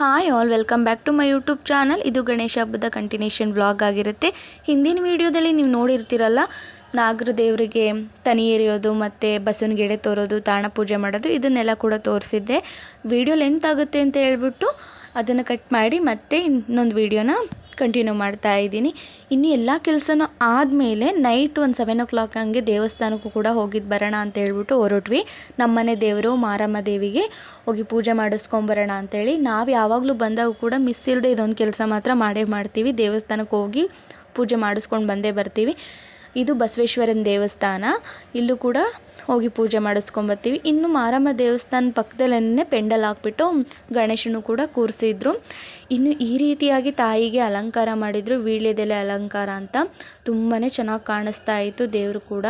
Hi all welcome back to my YouTube channel ಇದು ಗಣೇಶ ಹಬ್ಬದ continuation vlog ಆಗಿರುತ್ತೆ. ಹಿಂದಿನ ವಿಡಿಯೋದಲ್ಲಿ ನೀವು ನೋಡಿರ್ತೀರಲ್ಲ ನಾಗರ ದೇವರಿಗೆ ತನಿ ಎರೆಯೋದು ಮತ್ತು ಬಸವನ ಗೆಡೆ ತೋರೋದು, ತಾಣ ಪೂಜೆ ಮಾಡೋದು, ಇದನ್ನೆಲ್ಲ ಕೂಡ ತೋರಿಸಿದ್ದೆ. ವೀಡಿಯೋ ಲೆಂತ್ ಆಗುತ್ತೆ ಅಂತ ಹೇಳ್ಬಿಟ್ಟು ಅದನ್ನು ಕಟ್ ಮಾಡಿ ಮತ್ತೆ ಇನ್ನೊಂದು ವಿಡಿಯೋನ ಕಂಟಿನ್ಯೂ ಮಾಡ್ತಾ ಇದ್ದೀನಿ. ಇನ್ನು ಎಲ್ಲ ಕೆಲಸನೂ ಆದಮೇಲೆ ನೈಟ್ ಒಂದು ಸೆವೆನ್ ಓ ಕ್ಲಾಕ್ ಹಂಗೆ ದೇವಸ್ಥಾನಕ್ಕೂ ಕೂಡ ಹೋಗಿದ್ದು ಬರೋಣ ಅಂತ ಹೇಳ್ಬಿಟ್ಟು ಹೊರಟ್ವಿ. ನಮ್ಮನೆ ದೇವರು ಮಾರಮ್ಮ ದೇವಿಗೆ ಹೋಗಿ ಪೂಜೆ ಮಾಡಿಸ್ಕೊಂಬರೋಣ ಅಂತೇಳಿ. ನಾವು ಯಾವಾಗಲೂ ಬಂದಾಗ ಕೂಡ ಮಿಸ್ ಇಲ್ಲದೆ ಇದೊಂದು ಕೆಲಸ ಮಾತ್ರ ಮಾಡೇ ಮಾಡ್ತೀವಿ. ದೇವಸ್ಥಾನಕ್ಕೆ ಹೋಗಿ ಪೂಜೆ ಮಾಡಿಸ್ಕೊಂಡು ಬಂದೇ ಬರ್ತೀವಿ. ಇದು ಬಸವೇಶ್ವರನ ದೇವಸ್ಥಾನ. ಇಲ್ಲೂ ಕೂಡ ಹೋಗಿ ಪೂಜೆ ಮಾಡಿಸ್ಕೊಂಬರ್ತೀವಿ ಇನ್ನು ಮಾರಮ್ಮ ದೇವಸ್ಥಾನ ಪಕ್ಕದಲ್ಲೇ ಪೆಂಡಲ್ ಹಾಕ್ಬಿಟ್ಟು ಗಣೇಶನು ಕೂಡ ಕೂರಿಸಿದ್ರು. ಇನ್ನು ಈ ರೀತಿಯಾಗಿ ತಾಯಿಗೆ ಅಲಂಕಾರ ಮಾಡಿದರು. ವೀಳ್ಯದೆಲೆ ಅಲಂಕಾರ ಅಂತ ತುಂಬಾ ಚೆನ್ನಾಗಿ ಕಾಣಿಸ್ತಾ ಇತ್ತು ದೇವರು ಕೂಡ.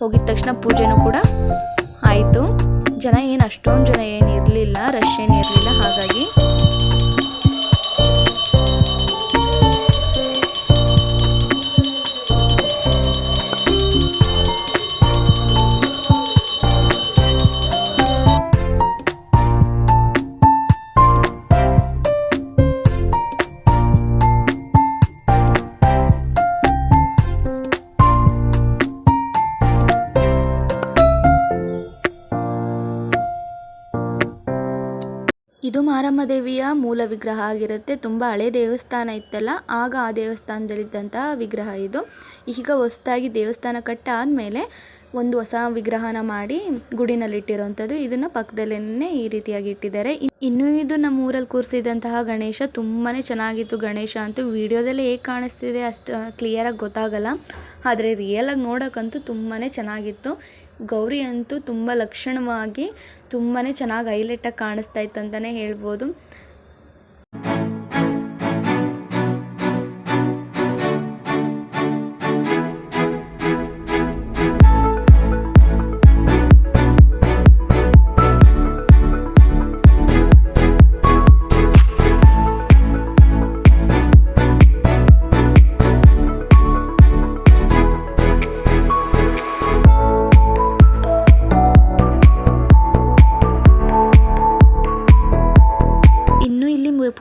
ಹೋಗಿದ ತಕ್ಷಣ ಪೂಜೆನೂ ಕೂಡ ಆಯಿತು. ಜನ ಏನು ಅಷ್ಟೊಂದು ಜನ ಏನು ಇರಲಿಲ್ಲ ರಶ್ ಏನು ಇರಲಿಲ್ಲ, ಹಾಗಾಗಿ ಮೂಲ ವಿಗ್ರಹ ಆಗಿರುತ್ತೆ. ತುಂಬ ಹಳೆ ದೇವಸ್ಥಾನ ಇತ್ತಲ್ಲ, ಆಗ ಆ ದೇವಸ್ಥಾನದಲ್ಲಿದ್ದಂತಹ ವಿಗ್ರಹ ಇದು. ಈಗ ಹೊಸದಾಗಿ ದೇವಸ್ಥಾನ ಕಟ್ಟಾದಮೇಲೆ ಒಂದು ಹೊಸ ವಿಗ್ರಹನ ಮಾಡಿ ಗುಡಿನಲ್ಲಿಟ್ಟಿರೋವಂಥದ್ದು ಇದನ್ನು ಪಕ್ಕದಲ್ಲೇ ಈ ರೀತಿಯಾಗಿ ಇಟ್ಟಿದ್ದಾರೆ. ಇನ್- ಇನ್ನು ಇದು ನಮ್ಮ ಊರಲ್ಲಿ ಕೂರಿಸಿದಂತಹ ಗಣೇಶ ತುಂಬಾ ಚೆನ್ನಾಗಿತ್ತು ಗಣೇಶ ಅಂತೂ ವಿಡಿಯೋದಲ್ಲಿ ಹೇಗೆ ಕಾಣಿಸ್ತಿದೆ ಅಷ್ಟು ಕ್ಲಿಯರಾಗಿ ಗೊತ್ತಾಗಲ್ಲ. ಆದರೆ ರಿಯಲಾಗಿ ನೋಡೋಕ್ಕಂತೂ ತುಂಬಾ ಚೆನ್ನಾಗಿತ್ತು. ಗೌರಿ ಅಂತೂ ತುಂಬ ಲಕ್ಷಣವಾಗಿ ತುಂಬಾ ಚೆನ್ನಾಗಿ ಹೈಲೈಟಾಗಿ ಕಾಣಿಸ್ತಾ ಇತ್ತು ಅಂತಲೇ ಹೇಳ್ಬೋದು.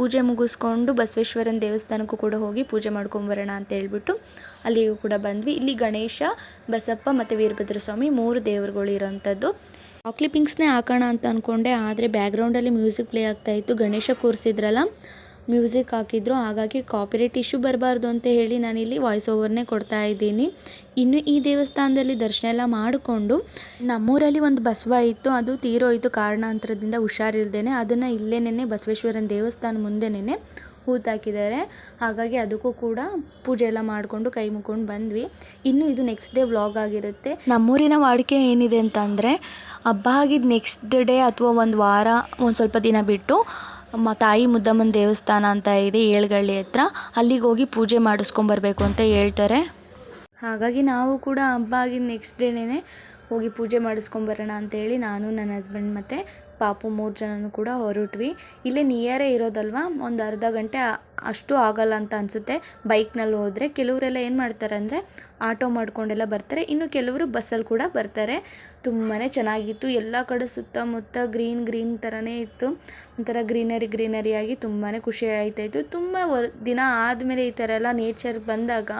ಪೂಜೆ ಮುಗಿಸ್ಕೊಂಡು ಬಸವೇಶ್ವರನ ದೇವಸ್ಥಾನಕ್ಕೂ ಕೂಡ ಹೋಗಿ ಪೂಜೆ ಮಾಡ್ಕೊಂಬರೋಣ ಅಂತ ಹೇಳ್ಬಿಟ್ಟು ಅಲ್ಲಿಗೂ ಕೂಡ ಬಂದ್ವಿ. ಇಲ್ಲಿ ಗಣೇಶ, ಬಸಪ್ಪ ಮತ್ತು ವೀರಭದ್ರ ಸ್ವಾಮಿ ಮೂರು ದೇವರುಗಳು ಇರೋವಂಥದ್ದು ಕ್ಲಿಪ್ಪಿಂಗ್ಸ್ನೇ ಹಾಕೋಣ ಅಂತ ಅಂದ್ಕೊಂಡೆ ಆದರೆ ಬ್ಯಾಕ್ಗ್ರೌಂಡಲ್ಲಿ ಮ್ಯೂಸಿಕ್ ಪ್ಲೇ ಆಗ್ತಾಯಿತ್ತು ಗಣೇಶ ಕೂರಿಸಿದ್ರಲ್ಲ ಮ್ಯೂಸಿಕ್ ಹಾಕಿದ್ರು. ಹಾಗಾಗಿ ಕಾಪಿರೇಟ್ ಇಶ್ಯೂ ಬರಬಾರ್ದು ಅಂತ ಹೇಳಿ ನಾನಿಲ್ಲಿ ವಾಯ್ಸ್ ಓವರ್ನೇ ಕೊಡ್ತಾ ಇದ್ದೀನಿ. ಇನ್ನು ಈ ದೇವಸ್ಥಾನದಲ್ಲಿ ದರ್ಶನ ಎಲ್ಲ ಮಾಡಿಕೊಂಡು ನಮ್ಮೂರಲ್ಲಿ ಒಂದು ಬಸವ ಇತ್ತು. ಅದು ತೀರೋಯಿತು ಕಾರಣಾಂತರದಿಂದ ಹುಷಾರಿಲ್ದೇನೆ ಅದನ್ನು ಇಲ್ಲೇನೆ ಬಸವೇಶ್ವರನ ದೇವಸ್ಥಾನ ಮುಂದೆನೇ ಹೂತಾಕಿದ್ದಾರೆ. ಹಾಗಾಗಿ ಅದಕ್ಕೂ ಕೂಡ ಪೂಜೆ ಎಲ್ಲ ಮಾಡಿಕೊಂಡು ಕೈ ಮುಕ್ಕೊಂಡು ಬಂದ್ವಿ. ಇನ್ನು ಇದು ನೆಕ್ಸ್ಟ್ ಡೇ ವ್ಲಾಗ್ ಆಗಿರುತ್ತೆ. ನಮ್ಮೂರಿನ ವಾಡಿಕೆ ಏನಿದೆ ಅಂತಂದರೆ, ಹಬ್ಬ ಆಗಿದ್ದು ನೆಕ್ಸ್ಟ್ ಡೇ ಅಥವಾ ಒಂದು ವಾರ, ಒಂದು ಸ್ವಲ್ಪ ದಿನ ಬಿಟ್ಟು ಮ ತಾಯಿ ಮುದ್ದಮ್ಮನ ದೇವಸ್ಥಾನ ಅಂತ ಇದೆ ಏಳ್ಗಳ್ಳಿ ಹತ್ರ. ಅಲ್ಲಿಗೆ ಹೋಗಿ ಪೂಜೆ ಮಾಡಿಸ್ಕೊಂಬರ್ಬೇಕು ಅಂತ ಹೇಳ್ತಾರೆ. ಹಾಗಾಗಿ ನಾವು ಕೂಡ ಹಬ್ಬ ಆಗಿದ್ದು ನೆಕ್ಸ್ಟ್ ಡೇನೇ ಹೋಗಿ ಪೂಜೆ ಮಾಡಿಸ್ಕೊಂಬರೋಣ ಅಂತೇಳಿ ನಾನು, ನನ್ನ ಹಸ್ಬೆಂಡ್ ಮತ್ತು ಪಾಪು ಮೂರು ಜನನೂ ಕೂಡ ಹೊರಟ್ವಿ. ಇಲ್ಲೇ ನಿಯರೇ ಇರೋದಲ್ವಾ? ಒಂದು ಅರ್ಧ ಗಂಟೆ ಅಷ್ಟು ಆಗಲ್ಲ ಅಂತ ಅನಿಸುತ್ತೆ ಬೈಕ್ನಲ್ಲಿ ಹೋದರೆ. ಕೆಲವರೆಲ್ಲ ಏನು ಮಾಡ್ತಾರೆ ಅಂದರೆ ಆಟೋ ಮಾಡ್ಕೊಂಡೆಲ್ಲ ಬರ್ತಾರೆ. ಇನ್ನು ಕೆಲವರು ಬಸ್ಸಲ್ಲಿ ಕೂಡ ಬರ್ತಾರೆ. ತುಂಬಾ ಚೆನ್ನಾಗಿತ್ತು. ಎಲ್ಲ ಕಡೆ ಸುತ್ತಮುತ್ತ ಗ್ರೀನ್ ಗ್ರೀನ್ ಥರನೇ ಇತ್ತು. ಒಂಥರ ಗ್ರೀನರಿ ಗ್ರೀನರಿಯಾಗಿ ತುಂಬಾ ಖುಷಿ ಆಯ್ತಾಯಿತ್ತು ತುಂಬ ದಿನ ಆದಮೇಲೆ ಈ ಥರ ಎಲ್ಲ ನೇಚರ್ ಬಂದಾಗ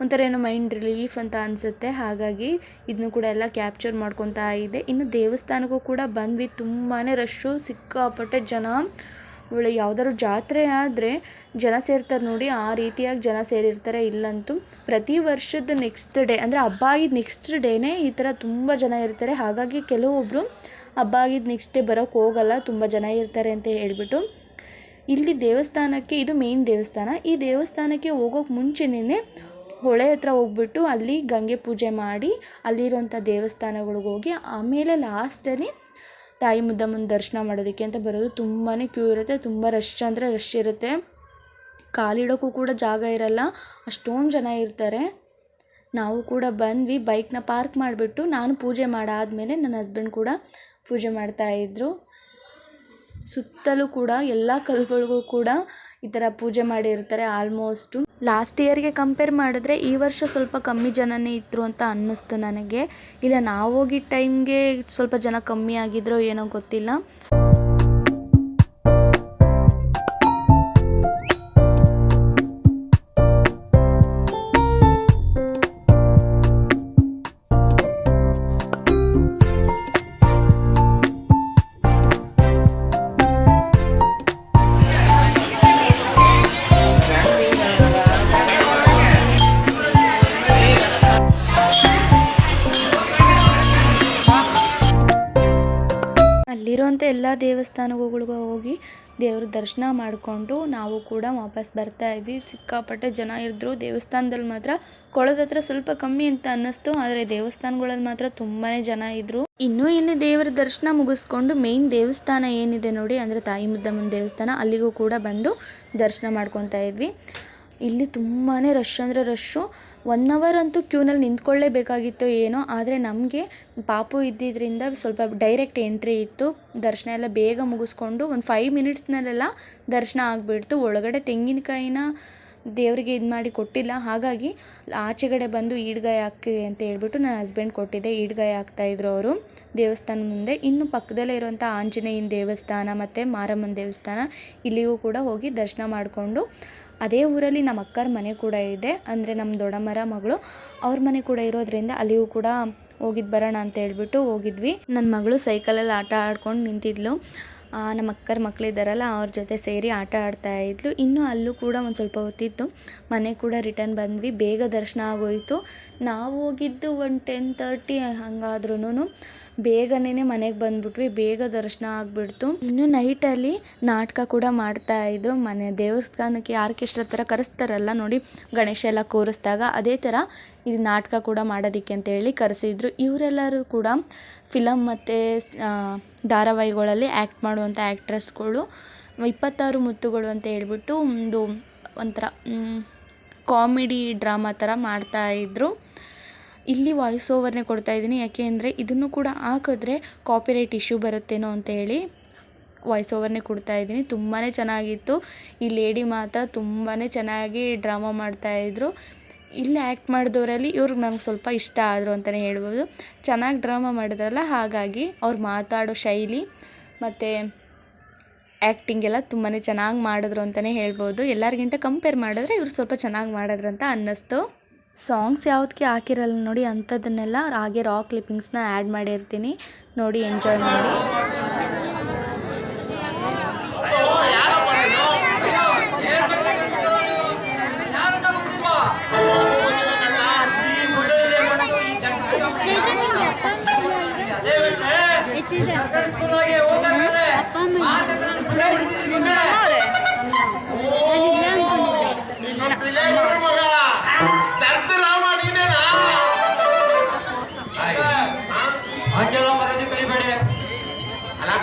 ಒಂಥರ ಏನೋ ಮೈಂಡ್ ರಿಲೀಫ್ ಅಂತ ಅನಿಸುತ್ತೆ. ಹಾಗಾಗಿ ಇದನ್ನು ಕೂಡ ಎಲ್ಲ ಕ್ಯಾಪ್ಚರ್ ಮಾಡ್ಕೊತಾ ಇದೆ. ಇನ್ನು ದೇವಸ್ಥಾನಕ್ಕೂ ಕೂಡ ಬಂದ್ವಿ. ತುಂಬಾ ರಶ್ಶು ಸಿಕ್ಕಾಪಟ್ಟೆ ಜನ. ಒಳ್ಳೆ ಯಾವ್ದಾದ್ರು ಜಾತ್ರೆ ಆದರೆ ಜನ ಸೇರ್ತಾರೆ ನೋಡಿ, ಆ ರೀತಿಯಾಗಿ ಜನ ಸೇರಿರ್ತಾರೆ. ಇಲ್ಲಂತೂ ಪ್ರತಿ ವರ್ಷದ ನೆಕ್ಸ್ಟ್ ಡೇ ಅಂದರೆ ಹಬ್ಬ ಆಗಿದ್ದ ನೆಕ್ಸ್ಟ್ ಡೇನೇ ಈ ಥರ ತುಂಬ ಜನ ಇರ್ತಾರೆ. ಹಾಗಾಗಿ ಕೆಲವೊಬ್ಬರು ಹಬ್ಬ ಆಗಿದ್ದ ನೆಕ್ಸ್ಟ್ ಡೇ ಬರೋಕ್ಕೆ ಹೋಗಲ್ಲ. ತುಂಬ ಜನ ಇರ್ತಾರೆ ಅಂತ ಹೇಳಿಬಿಟ್ಟು. ಇಲ್ಲಿ ದೇವಸ್ಥಾನಕ್ಕೆ, ಇದು ಮೇನ್ ದೇವಸ್ಥಾನ. ಈ ದೇವಸ್ಥಾನಕ್ಕೆ ಹೋಗೋಕೆ ಮುಂಚೆನೇ ಹೊಳೆ ಹತ್ರ ಹೋಗ್ಬಿಟ್ಟು ಅಲ್ಲಿ ಗಂಗೆ ಪೂಜೆ ಮಾಡಿ ಅಲ್ಲಿರುವಂಥ ದೇವಸ್ಥಾನಗಳಿಗೆ ಹೋಗಿ ಆಮೇಲೆ ಲಾಸ್ಟಲ್ಲಿ ತಾಯಿ ಮುದ್ದಮ್ಮನ ದರ್ಶನ ಮಾಡೋದಕ್ಕೆ ಅಂತ ಬರೋದು ತುಂಬಾ ಕ್ಯೂ ಇರುತ್ತೆ, ತುಂಬ ರಶ್ ಅಂದರೆ ರಶ್ ಇರುತ್ತೆ. ಕಾಲಿಡೋಕ್ಕೂ ಕೂಡ ಜಾಗ ಇರಲ್ಲ, ಅಷ್ಟೊಂದು ಜನ ಇರ್ತಾರೆ. ನಾವು ಕೂಡ ಬಂದ್ವಿ ಬೈಕ್ನ ಪಾರ್ಕ್ ಮಾಡಿಬಿಟ್ಟು ನಾನು ಪೂಜೆ ಮಾಡಾದಮೇಲೆ ನನ್ನ ಹಸ್ಬೆಂಡ್ ಕೂಡ ಪೂಜೆ ಮಾಡ್ತಾಯಿದ್ರು ಸುತ್ತಲೂ ಕೂಡ ಎಲ್ಲ ಕಲ್ಗಳಿಗೂ ಕೂಡ ಈ ಥರ ಪೂಜೆ ಮಾಡಿರ್ತಾರೆ ಆಲ್ಮೋಸ್ಟು ಲಾಸ್ಟ್ ಇಯರ್ಗೆ ಕಂಪೇರ್ ಮಾಡಿದ್ರೆ ಈ ವರ್ಷ ಸ್ವಲ್ಪ ಕಮ್ಮಿ ಜನನೇ ಇದ್ರು ಅಂತ ಅನ್ನಿಸ್ತು ನನಗೆ. ಇಲ್ಲ, ನಾವು ಹೋಗಿದ್ದ ಟೈಮ್ಗೆ ಸ್ವಲ್ಪ ಜನ ಕಮ್ಮಿ ಆಗಿದ್ರೋ ಏನೋ ಗೊತ್ತಿಲ್ಲ. ದೇವಸ್ಥಾನಗಳಿಗೂ ಹೋಗಿ ದೇವ್ರ ದರ್ಶನ ಮಾಡಿಕೊಂಡು ನಾವು ಕೂಡ ವಾಪಸ್ ಬರ್ತಾ ಇದ್ವಿ. ಸಿಕ್ಕಾಪಟ್ಟೆ ಜನ ಇದ್ದರು ದೇವಸ್ಥಾನದಲ್ಲಿ ಮಾತ್ರ ಕೊಳದ ಹತ್ರ ಸ್ವಲ್ಪ ಕಮ್ಮಿ ಅಂತ ಅನ್ನಿಸ್ತು. ಆದರೆ ದೇವಸ್ಥಾನಗಳಲ್ಲಿ ಮಾತ್ರ ತುಂಬಾ ಜನ ಇದ್ರು. ಇನ್ನು ಇಲ್ಲಿ ದೇವರ ದರ್ಶನ ಮುಗಿಸ್ಕೊಂಡು ಮೇನ್ ದೇವಸ್ಥಾನ ಏನಿದೆ ನೋಡಿ, ಅಂದರೆ ತಾಯಿ ಮುದ್ದಮ್ಮನ ದೇವಸ್ಥಾನ ಅಲ್ಲಿಗೂ ಕೂಡ ಬಂದು ದರ್ಶನ ಮಾಡ್ಕೊತಾ ಇದ್ವಿ. ಇಲ್ಲಿ ತುಂಬಾ ರಶ್ ಅಂದರೆ ರಶ್ಶು ಒನ್ ಅವರ್ ಅಂತೂ ಕ್ಯೂನಲ್ಲಿ ನಿಂತ್ಕೊಳ್ಳೇಬೇಕಾಗಿತ್ತು ಏನೋ, ಆದರೆ ನಮಗೆ ಪಾಪು ಇದ್ದಿದ್ದರಿಂದ ಸ್ವಲ್ಪ ಡೈರೆಕ್ಟ್ ಎಂಟ್ರಿ ಇತ್ತು. ದರ್ಶನ ಎಲ್ಲ ಬೇಗ ಮುಗಿಸ್ಕೊಂಡು ಒಂದು ಫೈವ್ ಮಿನಿಟ್ಸ್ನಲ್ಲೆಲ್ಲ ದರ್ಶನ ಆಗಿಬಿಡ್ತು. ಒಳಗಡೆ ತೆಂಗಿನಕಾಯಿನ ದೇವರಿಗೆ ಇದು ಮಾಡಿ ಕೊಟ್ಟಿಲ್ಲ. ಹಾಗಾಗಿ ಆಚೆಗಡೆ ಬಂದು ಈಡ್ಗಾಯಿ ಹಾಕಿ ಅಂತ ಹೇಳ್ಬಿಟ್ಟು ನನ್ನ ಹಸ್ಬೆಂಡ್ ಕೊಟ್ಟಿದ್ದೆ. ಈಡ್ಗಾಯಿ ಹಾಕ್ತಾಯಿದ್ರು ಅವರು ದೇವಸ್ಥಾನ ಮುಂದೆ. ಇನ್ನು ಪಕ್ಕದಲ್ಲೇ ಇರುವಂಥ ಆಂಜನೇಯನ ದೇವಸ್ಥಾನ ಮತ್ತು ಮಾರಮ್ಮನ ದೇವಸ್ಥಾನ ಇಲ್ಲಿಗೂ ಕೂಡ ಹೋಗಿ ದರ್ಶನ ಮಾಡಿಕೊಂಡು ಅದೇ ಊರಲ್ಲಿ ನಮ್ಮ ಅಕ್ಕರ ಮನೆ ಕೂಡ ಇದೆ. ಅಂದರೆ ನಮ್ಮ ದೊಡ್ಡಮ್ಮರ ಮಗಳು ಅವ್ರ ಮನೆ ಕೂಡ ಇರೋದ್ರಿಂದ ಅಲ್ಲಿಗೂ ಕೂಡ ಹೋಗಿದ್ದು ಬರೋಣ ಅಂತ ಹೇಳ್ಬಿಟ್ಟು ಹೋಗಿದ್ವಿ. ನನ್ನ ಮಗಳು ಸೈಕಲಲ್ಲಿ ಆಟ ಆಡ್ಕೊಂಡು ನಿಂತಿದ್ಲು. ನಮ್ಮ ಅಕ್ಕರ ಮಕ್ಕಳಿದ್ದಾರಲ್ಲ ಅವ್ರ ಜೊತೆ ಸೇರಿ ಆಟ ಆಡ್ತಾ ಇದ್ಲು. ಇನ್ನೂ ಅಲ್ಲೂ ಕೂಡ ಒಂದು ಸ್ವಲ್ಪ ಹೊತ್ತಿತ್ತು. ಮನೆ ಕೂಡ ರಿಟರ್ನ್ ಬಂದ್ವಿ. ಬೇಗ ದರ್ಶನ ಆಗೋಯಿತು. ನಾವು ಹೋಗಿದ್ದು ಒಂದು ಟೆನ್ ತರ್ಟಿ ಹಂಗಾದ್ರೂ ಬೇಗನೆ ಮನೆಗೆ ಬಂದ್ಬಿಟ್ವಿ, ಬೇಗ ದರ್ಶನ ಆಗಿಬಿಡ್ತು. ಇನ್ನು ನೈಟಲ್ಲಿ ನಾಟಕ ಕೂಡ ಮಾಡ್ತಾ ಇದ್ರು. ಮನೆ ದೇವಸ್ಥಾನಕ್ಕೆ ಆರ್ಕೆಸ್ಟ್ರಾ ಥರ ಕರೆಸ್ತಾರಲ್ಲ ನೋಡಿ, ಗಣೇಶ ಎಲ್ಲ ಕೂರಿಸ್ದಾಗ ಅದೇ ಥರ ಇದು ನಾಟಕ ಕೂಡ ಮಾಡೋದಕ್ಕೆ ಅಂತೇಳಿ ಕರೆಸಿದ್ರು. ಇವರೆಲ್ಲರೂ ಕೂಡ ಫಿಲಮ್ ಮತ್ತು ಧಾರಾವಾಹಿಗಳಲ್ಲಿ ಆ್ಯಕ್ಟ್ ಮಾಡುವಂಥ ಆ್ಯಕ್ಟ್ರೆಸ್ಗಳು ಇಪ್ಪತ್ತಾರು ಮುತ್ತುಗಳು ಅಂತ ಹೇಳ್ಬಿಟ್ಟು ಒಂದು ಒಂಥರ ಕಾಮಿಡಿ ಡ್ರಾಮಾ ಥರ ಮಾಡ್ತಾ ಇದ್ರು. ಇಲ್ಲಿ ವಾಯ್ಸ್ ಓವರ್ನೇ ಕೊಡ್ತಾ ಇದ್ದೀನಿ. ಯಾಕೆ ಅಂದರೆ ಇದನ್ನು ಕೂಡ ಹಾಕಿದ್ರೆ ಕಾಪಿರೈಟ್ ಇಶ್ಯೂ ಬರುತ್ತೇನೋ ಅಂತ ಹೇಳಿ ವಾಯ್ಸ್ ಓವರ್ನೇ ಕೊಡ್ತಾ ಇದ್ದೀನಿ. ತುಂಬಾ ಚೆನ್ನಾಗಿತ್ತು. ಈ ಲೇಡಿ ಮಾತ್ರ ತುಂಬಾ ಚೆನ್ನಾಗಿ ಡ್ರಾಮಾ ಮಾಡ್ತಾಯಿದ್ರು ಇಲ್ಲಿ ಆ್ಯಕ್ಟ್ ಮಾಡಿದವರಲ್ಲಿ ಇವ್ರಿಗೆ ನನಗೆ ಸ್ವಲ್ಪ ಇಷ್ಟ ಆದರು ಅಂತಲೇ ಹೇಳ್ಬೋದು. ಚೆನ್ನಾಗಿ ಡ್ರಾಮಾ ಮಾಡಿದ್ರಲ್ಲ, ಹಾಗಾಗಿ ಅವ್ರು ಮಾತಾಡೋ ಶೈಲಿ ಮತ್ತು ಆ್ಯಕ್ಟಿಂಗ್ ಎಲ್ಲ ತುಂಬಾ ಚೆನ್ನಾಗಿ ಮಾಡಿದ್ರು ಅಂತಲೇ ಹೇಳ್ಬೋದು. ಎಲ್ಲರಿಗಿಂತ ಕಂಪೇರ್ ಮಾಡಿದ್ರೆ ಇವ್ರು ಸ್ವಲ್ಪ ಚೆನ್ನಾಗಿ ಮಾಡಿದ್ರು ಅಂತ ಅನ್ನಿಸ್ತು. ಸಾಂಗ್ಸ್ ಯಾವ್ದಕ್ಕೆ ಹಾಕಿರಲ್ಲ ನೋಡಿ ಅಂಥದ್ದನ್ನೆಲ್ಲ ಹಾಗೆ ರಾ ಕ್ಲಿಪ್ಪಿಂಗ್ಸ್ನ ಆ್ಯಡ್ ಮಾಡಿರ್ತೀನಿ. ನೋಡಿ ಎಂಜಾಯ್ ಮಾಡಿ.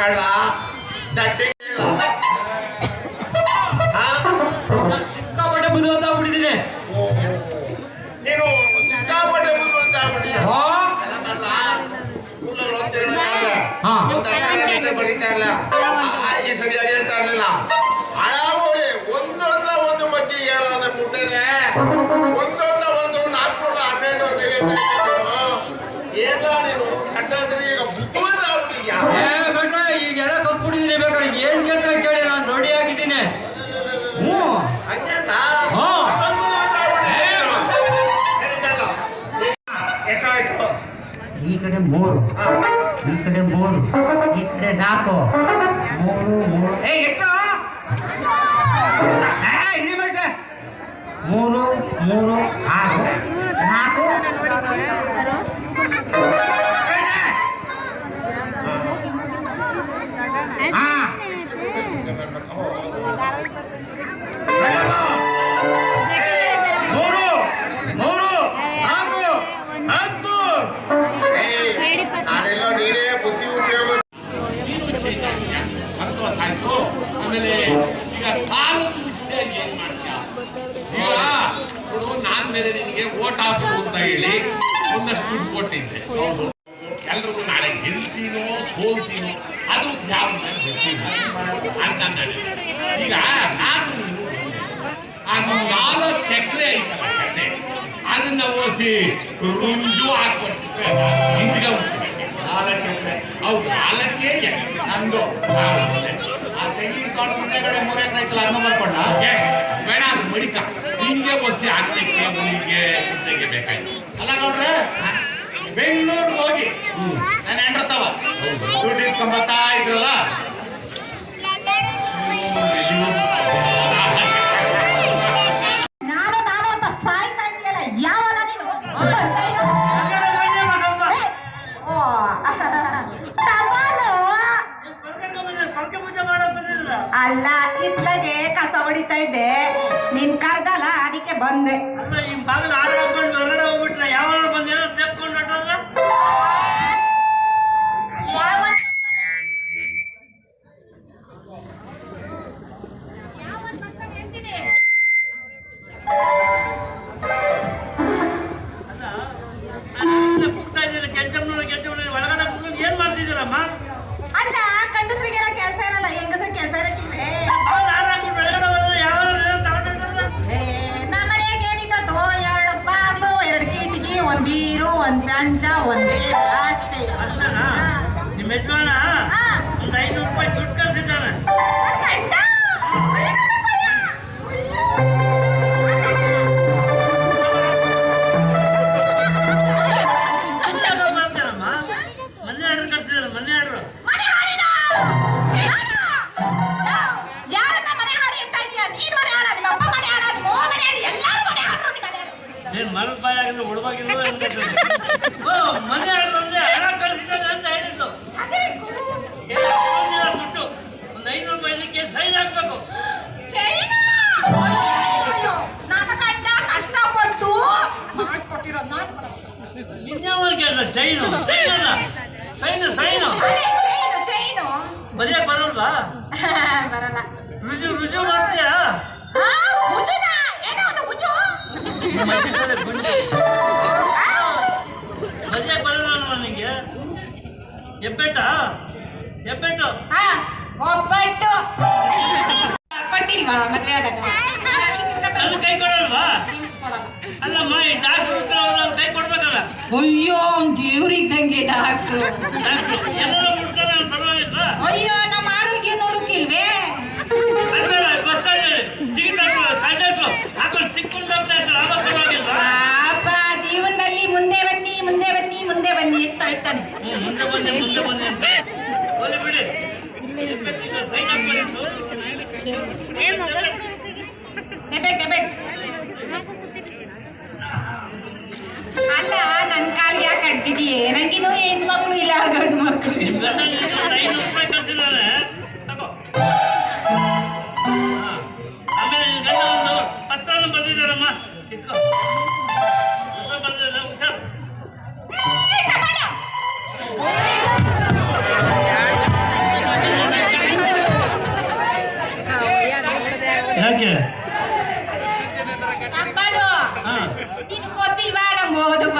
ಕಳ್ಳ ದಡ್ಡಿ ನಾನು ಸಿಕ್ಕಾಪಟ್ಟೆ ಬುದ್ಧಿವಂತ ಆಗ್ಬಿಟ್ಟಿದ್ದೀನಿ ನೀನು ಸಿಕ್ಕಾಪಟ್ಟೆ ಬುದ್ಧು ಅಂತ ಆಗ್ಬಿಟ್ಟಿಯ ಓ ಅಲ್ಲ ಕಳ್ಳ ಸ್ಕೂಲಲ್ಲಿ ಓದ್ತಿರ್ಬೇಕಾದ್ರೆ ಹಾ. ಒಂದು ಅಕ್ಷರ ನೀಟಾಗಿ ಬರೀತಾ ಇರಲಿಲ್ಲ ಈ ಸರಿಯಾಗಿ ಹೇಳ್ತಾ ಇರಲಿಲ್ಲ ಹಳಾಗೋಳಿ ಒಂದೊಂದ ಒಂದು ಬಗ್ಗೆ ಹೇಳೋನೆ ಮುಟ್ಟಿದೆ ಈ ಕಡೆ ಮೂರು. ಈ ಕಡೆ ಮೂರು. ಈ ಕಡೆ ನಾಲ್ಕು. ಮೂರು ಮೂರು. ಏ, ಎಷ್ಟು? ಮೂರು ಮೂರು, ಆರು. ನಾಲ್ಕು. ಬೇರೆ ನಿನಗೆ ಓಟ್ ಹಾಕ್ಸು ಅಂತ ಹೇಳಿ ಒಂದಷ್ಟು ದುಡ್ಡು ಕೊಟ್ಟಿದ್ದೆ. ಎಲ್ರಿಗೂ ನಾಳೆ ಗೆಲ್ತೀನೋ, ಸೋಲ್ತೀನೋ, ಅದು ಯಾವ ಅಂತ ಈಗ ನಾನು ಅದು ನಾಲ್ಕು ಎಕರೆ ಗದ್ದೆ ಅದನ್ನ ಓಸಿ ರುಂಜು ಹಾಕೊಂಡು ಇಂಚಿಗೆ ನಾಲ್ಕು ಎಕರೆ ನಾಲ್ಕೇ ನಂದು ಆ ತೆಂಗಿನ ತೋಟ ಮುಂದೆಗಡೆ ಮೂರು ಎಕರೆ ಐತಲ್ಲ ಅನ್ನ ಬರ್ಕೊಂಡ ಬೇಡ ಅದು ಮಡಿಕ. ಹಿಂಗೆ ಒಸಿ ಹಾಕ್ಲಿಕ್ಕೆ ಮುನಿಗೆ ಮುದ್ದೆಗೆ ಬೇಕಾಯ್ತು. ಅಲ್ಲ ನೋಡ್ರೆ ಬೆಂಗಳೂರಿಗೆ ಹೋಗಿ ನಾನು ಹೆಂಡ್ರತ್ತವ ದುಡ್ಡು ಇಸ್ಕೊಂಬತ್ತಾ ಇದ್ರಲ್ಲ? ಒಡೆದಾಗಿರೋದೇ ಒಬ್ಬಟ್ಟು. ಕೊಟ್ಟಿಲ್ವಾ ಮದ್ವೆ ಆದಾಗ. ನನ್ನ ಕೈ ಕೊಡಲ್ವಾ. ಅಲ್ಲಮ್ಮ ಈ ಡಾಕ್ಟರ್ ಹತ್ರ ಅವ್ರು ಕೈ ಕೊಡ್ಬೇಕಲ್ಲ. ಅಯ್ಯೋ ಅವ್ನ್ ದೇವ್ರಿದ್ದಂಗೆ ಡಾಕ್ಟ್ರು ಡಾಕ್ಟರ್ ಮುಡ್ತಾರೆ ಅವ್ನು ಪರವಾಗಿಲ್ವಾ? ಅಯ್ಯೋ ನಮ್ಮ ಆರೋಗ್ಯ ನೋಡಕ್ಕಿಲ್ವೇ ಅಲ್ಬೇಡ ಬಸ್ ಟಿಕೆಟ್ ಹಾಕೊಂಡು ಚಿಕ್ಕೊಂಡು ಹೋಗ್ತಾ ಇರ್ತಾರೆ ಆವಾಗ ಪರವಾಗಿಲ್ವಾ? ಪಾಪ ಜೀವನದಲ್ಲಿ ಮುಂದೆ ಬನ್ನಿ ಮುಂದೆ ಬನ್ನಿ ಮುಂದೆ ಬನ್ನಿ ಅಂತ ಹೇಳ್ತಾನೆ. ಮುಂದೆ ಬನ್ನಿ ಮುಂದೆ ಬನ್ನಿ ಅಂತ. ಬಿಡಿ. ಅಲ್ಲ ನನ್ನ ಕಾಲಿಗೆ ಯಾಕೆ ಅಡ್ಬಿದೀಯ ನಂಗಿನೂ ಹೆಣ್ಮಕ್ಳು ಇಲ್ಲ ಗಂಡು ಗಂಡ ನಿನ್ನ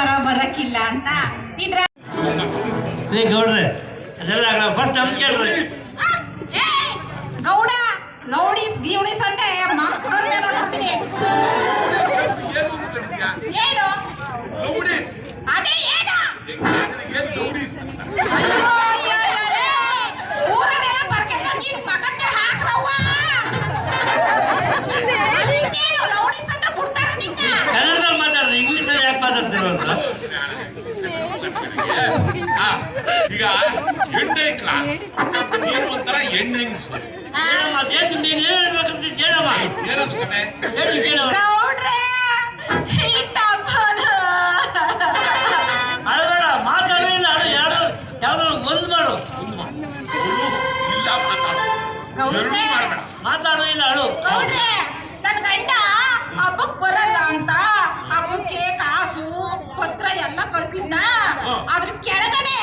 ನಂಗೆ ಬರಕಿಲ್ಲ ಬರಕ್ಕಿಲ್ಲ ಅಂತ ಇದ್ರ ಗೌಡ್ರೆ ಅದೆಲ್ಲ ಫಸ್ಟ್ ಕೇಳ್ರಿ. ಗೌಡ ಲೌಡೀಸ್ ಗಿೌಡೀಸ್ ಅಂತ ಮಕ್ಕಳ ಮೇಲೆ ನೋಡ್ತೀನಿ. ಮಾತಾಡು ಇಲ್ಲ ಅಳು ಗೌಡ್ರೆ ನನ್ ಗಂಡ ಹಬ್ಬಕ್ ಬರಲ್ಲ ಅಂತ. ಹಬ್ಬಕ್ಕೆ ಕಾಸು ಪತ್ರ ಎಲ್ಲ ಕಳ್ಸಿದ್ನ. ಅದ್ರ ಕೆಳಗಡೆ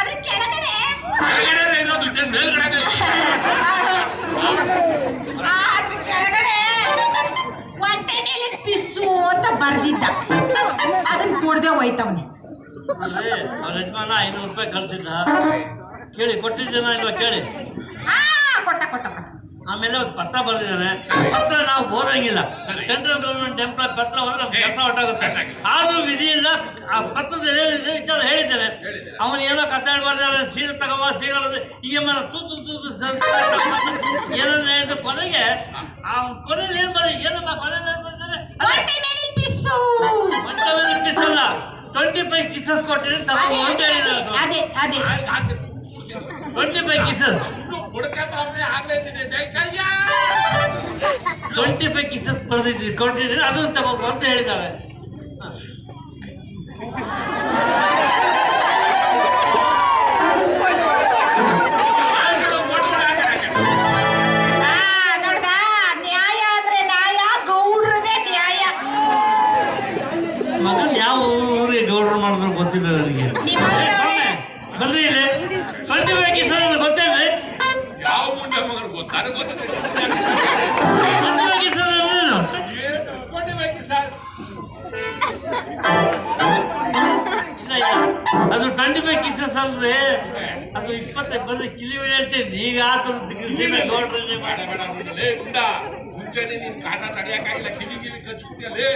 ಅದ್ರ ಕೆಳಗಡೆ. ಕೆಳಗಡೆ ಇರೋದು ಮೇಲ್ಗಡೆ ಅದ್ರ ಕೆಳಗಡೆ ಹೊಟ್ಟೆ ಮೇಲೆ ಪಿಸ್ಸು ಅಂತ ಬರ್ದಿದ್ದ. ಅದನ್ನ ಕೊಡ್ದೆ ಹೋಯ್ತವನೆ. ಅಲ್ರಿ ಅವ್ರ ಯಜಮಾನ ಐನೂರು ರೂಪಾಯಿ ಕಳ್ಸಿದ್ದ. ಕೇಳಿ ಕೊಟ್ಟಿದ್ದೇನೋ ಇಲ್ವಾ ಕೇಳಿ. ಆ ಕೊಟ್ಟ ಕೊಟ್ಟ ಕೊಟ್ಟ. ಆಮೇಲೆ ಒಂದು ಪತ್ರ ಬರೆದಿದ್ದಾರೆ ಪತ್ರ ನಾವು ಓದಂಗಿಲ್ಲ. ಸೆಂಟ್ರಲ್ ಗೌರ್ಮೆಂಟ್ ಎಂಪ್ಲಾಯ್ ಪತ್ರ ಹೋದ್ರೆ ನಮ್ಗೆ ಕೆಲಸ ಒಟ್ಟಾಗುತ್ತೆ ಆದ್ರೂ ವಿಧಿ ಇಲ್ಲ. ಆ ಪತ್ರದಲ್ಲಿ ಹೇಳಿದೆ ವಿಚಾರ ಹೇಳಿದ್ದೇನೆ. ಅವನು ಏನೋ ಕತೆ ಹೇಳ್ಬಾರ್ದಾರೆ ಸೀರೆ ತಗೋಬ ಸೀರೆ ಬಂದ್ರೆ ಈಗ ತೂತು ತೂತು ಏನನ್ನ ಹೇಳಿದ ಕೊನೆಗೆ ಆ ಕೊನೆಯಲ್ಲಿ ಏನ್ ಬರೀ ಏನಮ್ಮ ಕೊನೆಯಲ್ಲಿ ಏನ್ ಪಿಸ್ಸು. ಮಂಟ ಮೇಲೆ ಪಿಸಲ್ಲ ಟ್ವೆಂಟಿ ಫೈವ್ ಕಿಸಸ್ ಕೊಟ್ಟಿದ್ರೆ ತಮ್ಮ ಅದೇ ಅದೇ. ಟ್ವೆಂಟಿ ಫೈವ್ ಕಿಸಸ್ ಕಯ್ಯ! ಟ್ವೆಂಟಿ ಫೈವ್ ಕಿಸಸ್ ಬರ್ದಿದ್ದೀನಿ ಕೊಟ್ಟಿದ್ದೀನಿ ಅದನ್ನ ತಗೋಬೋ ಅಂತ ಹೇಳಿದ್ದಾಳೆ ಮಗನ್ ಯಾವ ಊರಿಗೆ ಗೌಡ್ರು ಮಾಡಿದ್ರು ಗೊತ್ತಿಲ್ಲ ನನಗೆ. ಅದು ಟ್ವೆಂಟಿ ಫೈವ್ ಕಿಸಸ್ ಅಲ್ರಿ ಅದು ಇಪ್ಪತ್ತೈದು ಬಂದ್ರೆ ಕಿಲಿ ಹೇಳ್ತೀನಿ ಈಗ ಆ ಥರ ಸೀಮೆ ಗೌಡ್ರಿ ಬೇಡ ಬೇಡ ನೀನು ಲೇ ಗುಂಡ ಮುಂಚೆನೆ ನೀನ್ ಕಾಟ ತಡೆಯಕ್ಕಾಗಿಲ್ಲ ಕಿವಿ ಕಿವಿ ಕಚ್ಬಿಟ್ಟಿಯಲ್ಲೇ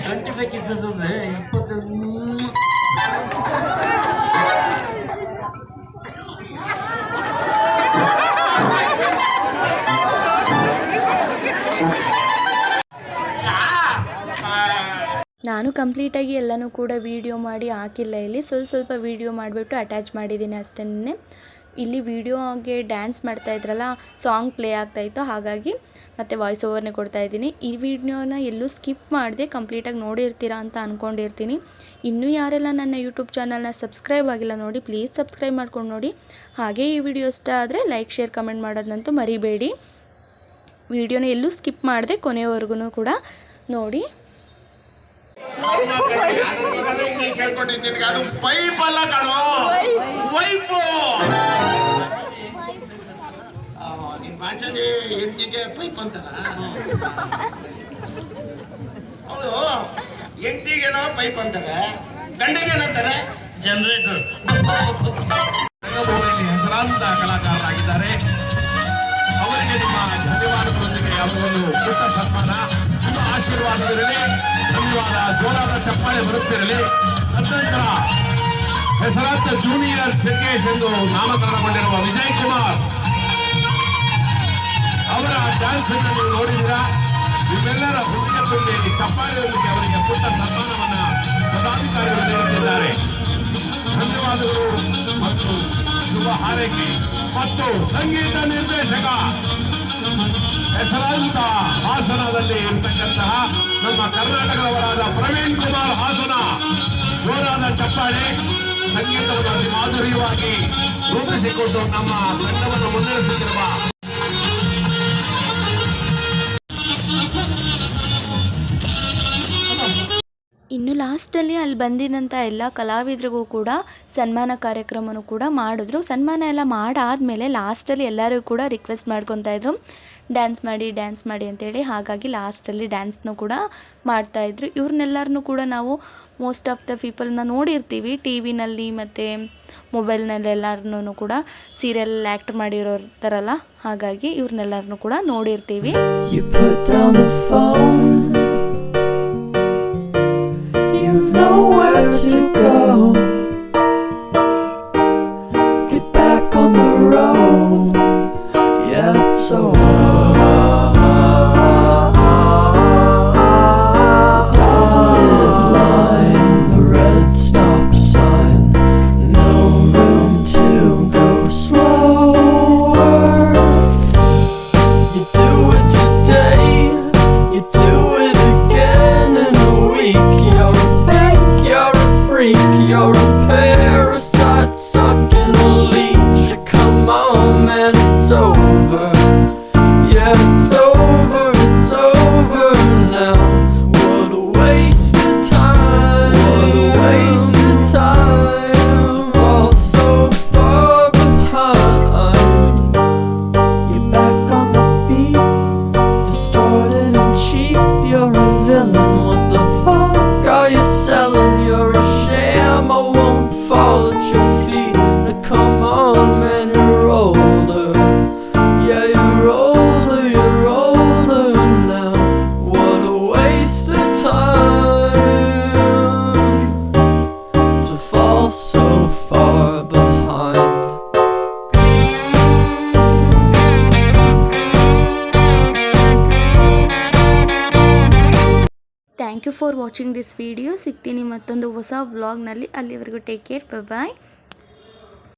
ಟ್ವೆಂಟಿ ಫೈವ್ ಕಿಸಸ್ ಅಂದ್ರೆ ಇಪ್ಪತ್ತೈದು ನಾನು ಕಂಪ್ಲೀಟಾಗಿ ಎಲ್ಲನೂ ಕೂಡ ವೀಡಿಯೋ ಮಾಡಿ ಹಾಕಿಲ್ಲ ಇಲ್ಲಿ. ಸ್ವಲ್ಪ ಸ್ವಲ್ಪ ವೀಡಿಯೋ ಮಾಡಿಬಿಟ್ಟು ಅಟ್ಯಾಚ್ ಮಾಡಿದ್ದೀನಿ ಅಷ್ಟೇ ಇಲ್ಲಿ ವೀಡಿಯೋಗೆ ಡ್ಯಾನ್ಸ್ ಮಾಡ್ತಾ ಇದ್ರಲ್ಲ, ಸಾಂಗ್ ಪ್ಲೇ ಆಗ್ತಾಯಿತ್ತು ಹಾಗಾಗಿ ಮತ್ತೆ ವಾಯ್ಸ್ ಓವರ್ನೇ ಕೊಡ್ತಾ ಇದ್ದೀನಿ. ಈ ವಿಡಿಯೋನ ಎಲ್ಲೂ ಸ್ಕಿಪ್ ಮಾಡಿದೆ ಕಂಪ್ಲೀಟಾಗಿ ನೋಡಿರ್ತೀರಾ ಅಂತ ಅಂದ್ಕೊಂಡಿರ್ತೀನಿ ಇನ್ನೂ ಯಾರೆಲ್ಲ ನನ್ನ ಯೂಟ್ಯೂಬ್ ಚಾನಲ್ನ ಸಬ್ಸ್ಕ್ರೈಬ್ ಆಗಿಲ್ಲ ನೋಡಿ, ಪ್ಲೀಸ್ ಸಬ್ಸ್ಕ್ರೈಬ್ ಮಾಡ್ಕೊಂಡು ನೋಡಿ. ಹಾಗೆ ಈ ವಿಡಿಯೋ ಇಷ್ಟ ಆದರೆ ಲೈಕ್, ಶೇರ್, ಕಮೆಂಟ್ ಮಾಡೋದಂತೂ ಮರಿಬೇಡಿ. ವಿಡಿಯೋನ ಎಲ್ಲೂ ಸ್ಕಿಪ್ ಮಾಡಿದೆ ಕೊನೆಯವರೆಗೂ ಕೂಡ ನೋಡಿ. ಇಂಗ್ಲಿಷ್ ಅದು ಪೈಪ್ ಅಲ್ಲ ಕಣೋ ವೈಫು ನಿಮ್ ಭಾಷೆಲಿ ಹೆಂಡತಿಗೆ ಪೈಪ್ ಅಂತಾರ ಹೌದು ಹೆಂಡತಿಗೇನೋ ಪೈಪ್ ಅಂತಾರೆ ಗಂಡಗೇನಂತಾರೆ ಜನರೇಟರ್ ಹೆಸರಾಂತ ಕಲಾಕಾರರಾಗಿದ್ದಾರೆ ಅವರಿಗೆ ನಿಮ್ಮ ಧನ್ಯವಾದಗಳೊಂದಿಗೆ ಅವರೊಂದು ಪುಟ್ಟ ನಿಮ್ಮ ಆಶೀರ್ವಾದವಿರಲಿ ಧನ್ಯವಾದ. ಜೋರಾದ ಚಪ್ಪಾಳೆ ಬರುತ್ತಿರಲಿ. ತದನಂತರ ಹೆಸರಾಂತ ಜೂನಿಯರ್ ಜಗ್ಗೇಶ್ ಎಂದು ನಾಮಕರಣಗೊಂಡಿರುವ ವಿಜಯ್ ಕುಮಾರ್. ಅವರ ಡ್ಯಾನ್ಸ್ ಅನ್ನು ನೀವು ನೋಡಿದ್ದೀರಾ? ನಿಮ್ಮೆಲ್ಲರ ಹುಡುಗ ತುಂಬಿ ಚಪ್ಪಾಳೆಯೊಂದಿಗೆ ಅವರಿಗೆ ಪುಟ್ಟ ಸನ್ಮಾನವನ್ನ ಪದಾಧಿಕಾರಿಗಳು ನೀಡುತ್ತಿದ್ದಾರೆ. ಧನ್ಯವಾದಗಳು ಮತ್ತು ಶುಭ ಹಾರೈಕೆ ಮತ್ತು ಸಂಗೀತ ನಿರ್ದೇಶಕ. ಹೆಸರಾಂತ ಹಾಸನದಲ್ಲಿ ಇರ್ತಕ್ಕಂತಹ ನಮ್ಮ ಕರ್ನಾಟಕದವರಾದ ಪ್ರವೀಣ್ ಕುಮಾರ್ ಹಾಸನ. ಜೋರಾದ ಚಪ್ಪಾಳೆ ಸಂಗೀತವನ್ನು ಮಾಧುರ್ಯವಾಗಿ ರೂಪಿಸಿಕೊಂಡು ನಮ್ಮ ತಂಡವನ್ನು ಮುನ್ನಡೆಸುತ್ತಿರುವ ಇನ್ನು ಲಾಸ್ಟಲ್ಲಿ ಅಲ್ಲಿ ಬಂದಿದ್ದಂಥ ಎಲ್ಲ ಕಲಾವಿದರಿಗೂ ಕೂಡ ಸನ್ಮಾನ ಕಾರ್ಯಕ್ರಮನೂ ಕೂಡ ಮಾಡಿದ್ರು. ಸನ್ಮಾನ ಎಲ್ಲ ಮಾಡಾದಮೇಲೆ ಲಾಸ್ಟಲ್ಲಿ ಎಲ್ಲರೂ ಕೂಡ ರಿಕ್ವೆಸ್ಟ್ ಮಾಡ್ಕೊತಾಯಿದ್ರು ಡ್ಯಾನ್ಸ್ ಮಾಡಿ ಡ್ಯಾನ್ಸ್ ಮಾಡಿ ಅಂತೇಳಿ. ಹಾಗಾಗಿ ಲಾಸ್ಟಲ್ಲಿ ಡ್ಯಾನ್ಸ್ನೂ ಕೂಡ ಮಾಡ್ತಾಯಿದ್ರು ಇವ್ರನ್ನೆಲ್ಲರನ್ನೂ ಕೂಡ ನಾವು ಮೋಸ್ಟ್ ಆಫ್ ದ ಪೀಪಲ್ನ ನೋಡಿರ್ತೀವಿ. ಟಿ ವಿನಲ್ಲಿ ಮತ್ತು ಮೊಬೈಲ್ನಲ್ಲಿ ಎಲ್ಲರನ್ನೂ ಕೂಡ ಸೀರಿಯಲ್ ಆ್ಯಕ್ಟ್ ಮಾಡಿರೋರ್ತಾರಲ್ಲ. ಹಾಗಾಗಿ ಇವ್ರನ್ನೆಲ್ಲರನ್ನೂ ಕೂಡ ನೋಡಿರ್ತೀವಿ. ಹೊಸ ವ್ಲಾಗ್ನಲ್ಲಿ ಅಲ್ಲಿವರೆಗೂ ಟೇಕ್ ಕೇರ್ ಬಾಯ್